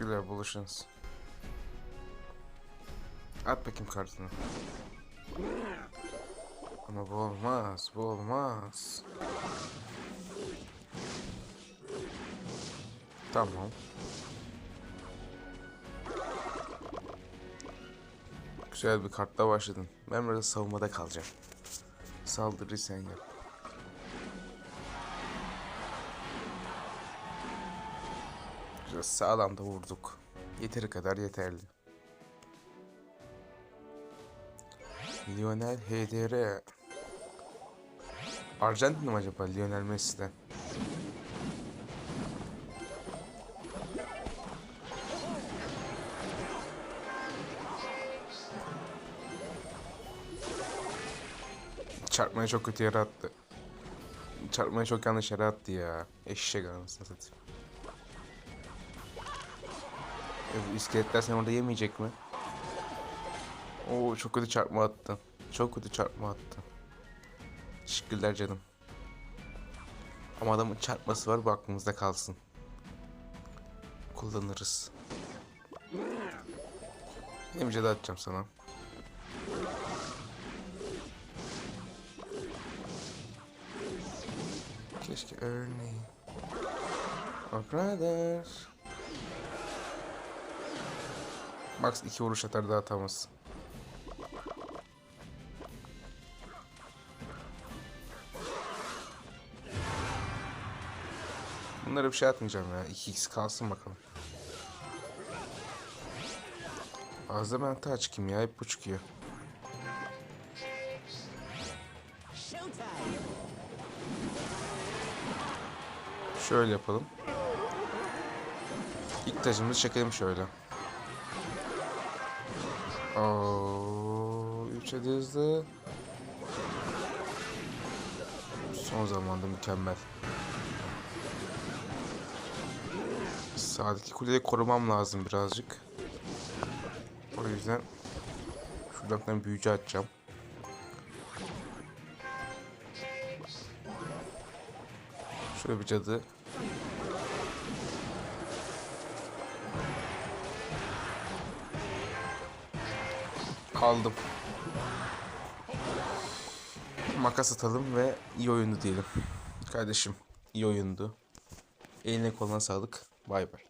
Teşekkürler buluşunuz. At bakayım kartını. Ama bu olmaz, bu olmaz. Tamam. Güzel bir kartla başladın. Ben biraz savunmada kalacağım. Saldırı sen yap. Güzel sağlam da vurduk. Yeteri kadar yeterli. Lionel HDR. Arjantin mi acaba Lionel Messi'den? Çarpmayı çok kötü yere attı. Çarpmayı çok yanlış yere attı ya. Eşek anasını satayım. E bu iskeletler seni orada yemeyecek mi? Oo çok kötü çarpma attı. Çok kötü çarpma attı. Teşekkürler canım. Ama adamın çarpması var bu aklımızda kalsın. Kullanırız. Yine bir cadı atacağım sana. Keşke örneğin. Oh. Max iki vuruş atar daha atamaz. Bunlara bir şey atmayacağım ya. 2x kalsın bakalım. Fazla ben hata çıkayım ya. Hep bu çıkıyor. Şöyle yapalım. İlk tacımızı çekelim şöyle. Oo, 3 hızlı. Son zamanda mükemmel. Sağdaki kuleyi korumam lazım birazcık. O yüzden şuradan büyücü atacağım. Şöyle bir cadı. Kaldım. Makas atalım ve iyi oyundu diyelim. Kardeşim iyi oyundu. Eline koluna sağlık. Bay bay.